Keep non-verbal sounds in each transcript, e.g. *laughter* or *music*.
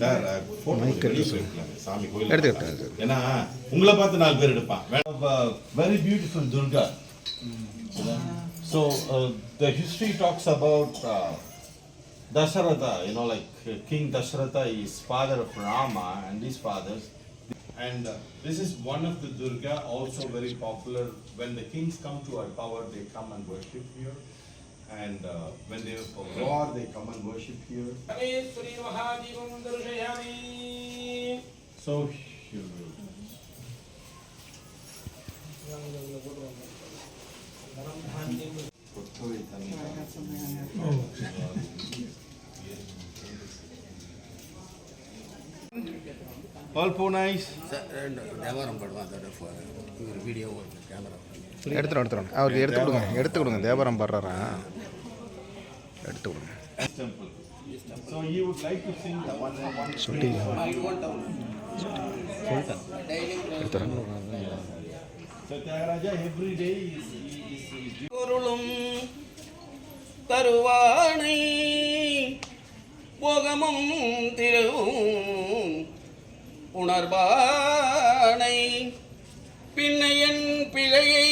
Sir சாமி கோயில் எடுத்துக்கிட்டேன் சார் ஏன்னா உங்களை பார்த்து நாலு பேர் எடுப்பான் very beautiful Durga so the history talks about uh, is father of Rama and uh, this is one of the Durga, also very popular. When the kings come to our power, they come and worship here. And uh, when they were for war, they come and worship here. So here. Oh. ஆல் போனைஸ் Thevaram video camera எடுத்துடும் எடுத்துடும் அவருக்கு எடுத்து கொடுங்க எடுத்து கொடுங்க தேவாரம் பாடுறாரா எடுத்து temple. So you would like to sing the one one சொல்லி பொருளும் தருவானை போகமும் திருவும் உணர்வானை பின்னையன் பிழையை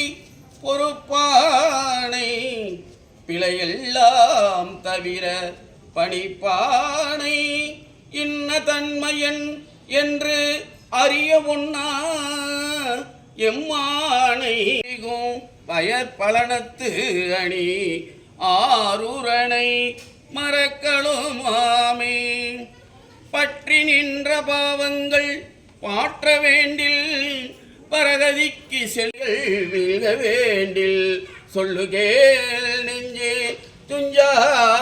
பொறுப்பானை பிழையெல்லாம் தவிர பணிப்பானை இன்ன தன்மையன் என்று அறிய ஒன்னா எம்மானை வயற்பலனத்து அணி ஆரூரணை மறக்களுமாமே? பற்றி நின்ற பாவங்கள் பாற்ற வேண்டில் பரகதிக்கு செல்கள் வீழ்க வேண்டில். சொல்லுகேல்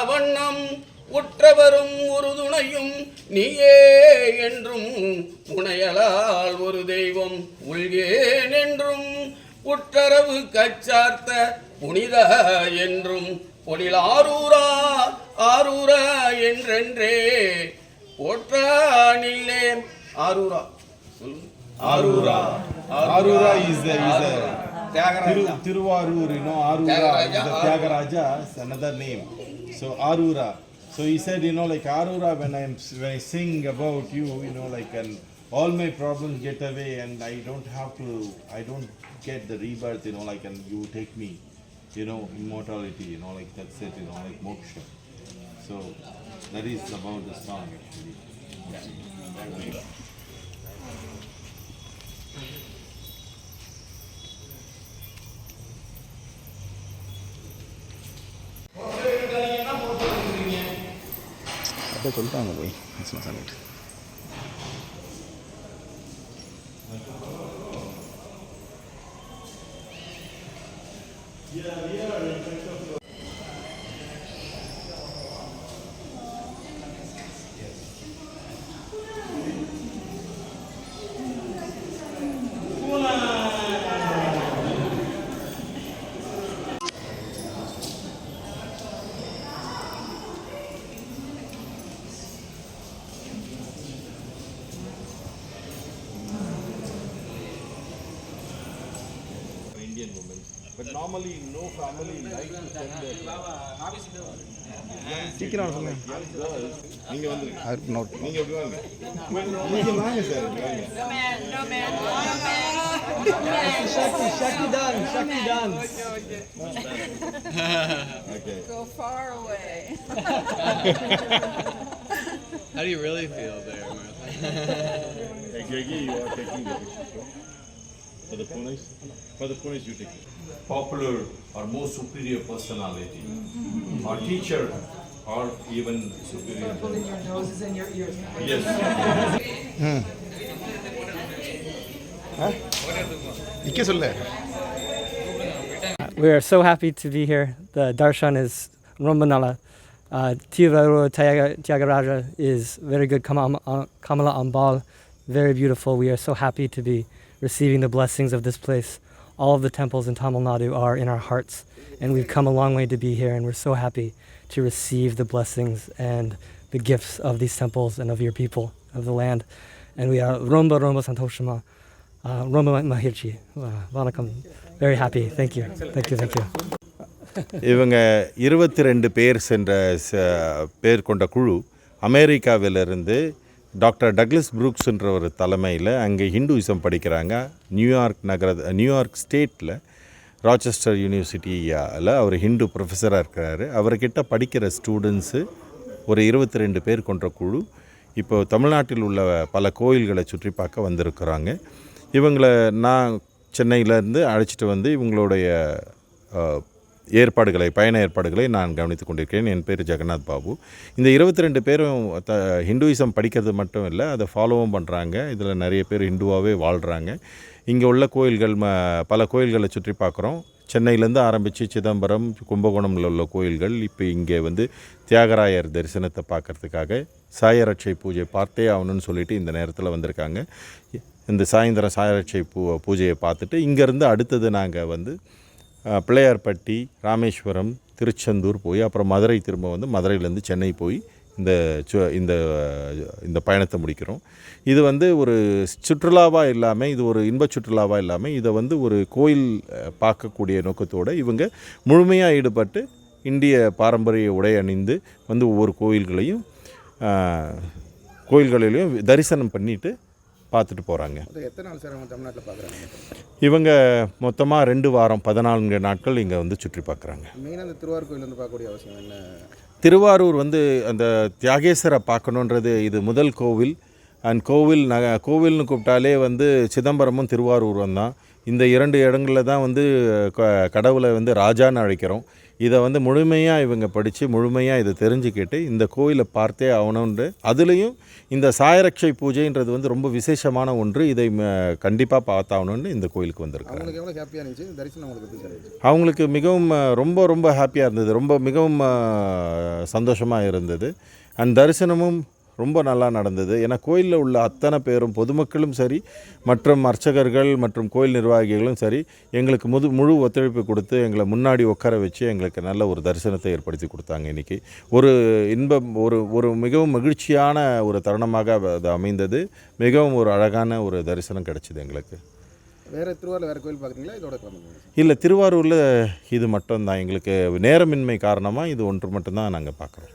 வண்ணம் உற்றவரும் ஒரு துணையும் நீயே என்றும் உணையலால் ஒரு தெய்வம் உள்கேன் என்றும் உற்றரவு கச்சார்த்த புனித என்றும் பொழில் ஆரூரா ஆரூரா என்றென்றே போற்றானில்லே ஆரூரா. சொல்லுங்க. Arura. Arura is the is the Thiru, Tiruvarur, you know, Arura is the Tyagaraja, is another name. So Arura. So he said, you know, like Arura, when I'm when I sing about you, you know, like and all my problems get away, and I don't have to, I don't get the rebirth, you know, like and you take me, you know, immortality, you know, like that's it, you know, like moksha. So that is about the song actually. Yeah. அப்படியே சொல்லிட்டாங்க போய் சாமிட்டு Indian women. But normally, no family like to send their சீக்கிரம் வர சொல்லுங்க young girls. நீங்க வந்துருங்க. அவருக்கு note நீங்க எப்படி வாங்க? நீங்க வாங்க சார், இப்படி வாங்க. Okay. Go far away. How do you really feel there, Martha? Hey, Greggy, you are taking the picture. For the? For the you take it. Popular or more superior personality, mm-hmm. or teacher, or even superior. Pulling your noses and your ears. Yes. *laughs* Hmm. We are so happy to be here. The darshan is Ramana. Uh, Tivaru Tyagaraja is very good. Kamala Ambal, very beautiful. We are so happy to be receiving the blessings of this place. All of the temples in Tamil Nadu are in our hearts, and we've come a long way to be here, and we're so happy to receive the blessings and the gifts of these temples and of your people, of the land. And we are Romba Romba Santoshima, uh, Romba Mahirchi. Uh, Vanakam. Very happy. Thank you. Thank you. Thank you. இவங்க இருபத்தி ரெண்டு பேர் சென்ற ச- பேர் கொண்ட குழு அமெரிக்காவிலிருந்து டாக்டர் டக்ளஸ் புரூக்ஸ்ன்ற ஒரு தலைமையில் அங்கே ஹிந்துவிசம் படிக்கிறாங்க. நியூயார்க் நகர நியூயார்க் ஸ்டேட்டில் ராச்செஸ்டர் யூனிவர்சிட்டியில் அவர் ஹிந்து ப்ரொஃபஸராக இருக்கிறாரு. அவர்கிட்ட படிக்கிற ஸ்டூடெண்ட்ஸு ஒரு இருபத்தி ரெண்டு பேர் கொண்ட குழு. இப்போ தமிழ்நாட்டில் உள்ள பல கோயில்களை சுற்றி பார்க்க வந்திருக்கிறாங்க. இவங்களை நான் சென்னையிலேருந்து அழைச்சிட்டு வந்து இவங்களுடைய ஏற்பாடுகளை பயண ஏற்பாடுகளை நான் கவனித்து கொண்டிருக்கிறேன். என் பேர் ஜெகநாத் பாபு. இந்த இருபத்தி ரெண்டு பேரும் த ஹிந்துவிசம் படிக்கிறது மட்டும் இல்லை அதை ஃபாலோவும் பண்ணுறாங்க இதில் நிறைய பேர் ஹிந்துவாகவே வாழ்கிறாங்க இங்கே உள்ள கோயில்கள் ம பல கோயில்களை சுற்றி பார்க்குறோம். சென்னையிலேருந்து ஆரம்பித்து சிதம்பரம் கும்பகோணமில் உள்ள கோயில்கள் இப்போ இங்கே வந்து தியாகராயர் தரிசனத்தை பார்க்கறதுக்காக சாயரட்சை பூஜை பார்த்தே ஆகணும்னு சொல்லிட்டு இந்த நேரத்தில் வந்திருக்காங்க. இந்த சாயந்தரம் சாயரட்சை பூ பூஜையை பார்த்துட்டு இங்கேருந்து அடுத்தது நாங்கள் வந்து பிள்ளையார்பட்டி ராமேஸ்வரம் திருச்செந்தூர் போய் அப்புறம் மதுரை திரும்ப வந்து மதுரையிலேருந்து சென்னை போய் இந்த சு- இந்த இந்த பயணத்தை முடிக்கிறோம். இது வந்து ஒரு சுற்றுலாவாக இல்லாமல் இது ஒரு இன்ப சுற்றுலாவாக இல்லாமல் இதை வந்து ஒரு கோயில் பார்க்கக்கூடிய நோக்கத்தோடு இவங்க முழுமையாக ஈடுபட்டு இந்திய பாரம்பரிய உடை அணிந்து வந்து ஒவ்வொரு கோயில்களையும் கோயில்களிலையும் தரிசனம் பண்ணிவிட்டு பார்த்துட்டு போகிறாங்க எத்தனை நாள் சார் அவங்க தமிழ்நாட்டில் பார்க்குறாங்க? இவங்க மொத்தமாக ரெண்டு வாரம் பதினான்கு நாட்கள் இங்கே வந்து சுற்றி பார்க்குறாங்க. மெயினாக அந்த திருவாரூர் கோயில் வந்து பார்க்கக்கூடிய அவசியம் என்ன? திருவாரூர் வந்து அந்த தியாகேசரை பார்க்கணுன்றது இது முதல் கோவில். அண்ட் கோவில் நக கோவில்னு கூப்பிட்டாலே வந்து சிதம்பரமும் திருவாரூரும் தான். இந்த இரண்டு இடங்களில் தான் வந்து கடவுளை வந்து ராஜான்னு அழைக்கிறோம். இதை வந்து முழுமையாக இவங்க படித்து முழுமையாக இதை தெரிஞ்சுக்கிட்டு இந்த கோயிலை பார்த்தே ஆகணுன்ட்டு அதுலேயும் இந்த சாயரட்சை பூஜைன்றது வந்து ரொம்ப விசேஷமான ஒன்று. இதை கண்டிப்பாக பார்த்தாகணுன்னு இந்த கோயிலுக்கு வந்திருக்காங்க. அவங்களுக்கு மிகவும் ரொம்ப ரொம்ப ஹாப்பியாக இருந்தது. ரொம்ப மிகவும் சந்தோஷமாக இருந்தது. அண்ட் தரிசனமும் ரொம்ப நல்லா நடந்தது. ஏன்னா கோயிலில் உள்ள அத்தனை பேரும் பொதுமக்களும் சரி மற்றும் அர்ச்சகர்கள் மற்றும் கோயில் நிர்வாகிகளும் சரி எங்களுக்கு முது முழு ஒத்துழைப்பு கொடுத்து எங்களை முன்னாடி உட்கார வச்சு எங்களுக்கு நல்ல ஒரு தரிசனத்தை ஏற்படுத்தி கொடுத்தாங்க இன்றைக்கி ஒரு இன்பம் ஒரு ஒரு மிகவும் மகிழ்ச்சியான ஒரு தருணமாக அது அமைந்தது. மிகவும் ஒரு அழகான ஒரு தரிசனம் கிடைச்சிது எங்களுக்கு. வேறு திருவாரூர் வேறு கோயில் பார்க்குறீங்களா? இதோட இல்லை திருவாரூரில் இது மட்டும்தான். எங்களுக்கு நேரமின்மை காரணமாக இது ஒன்று மட்டும்தான் நாங்கள் பார்க்குறோம்.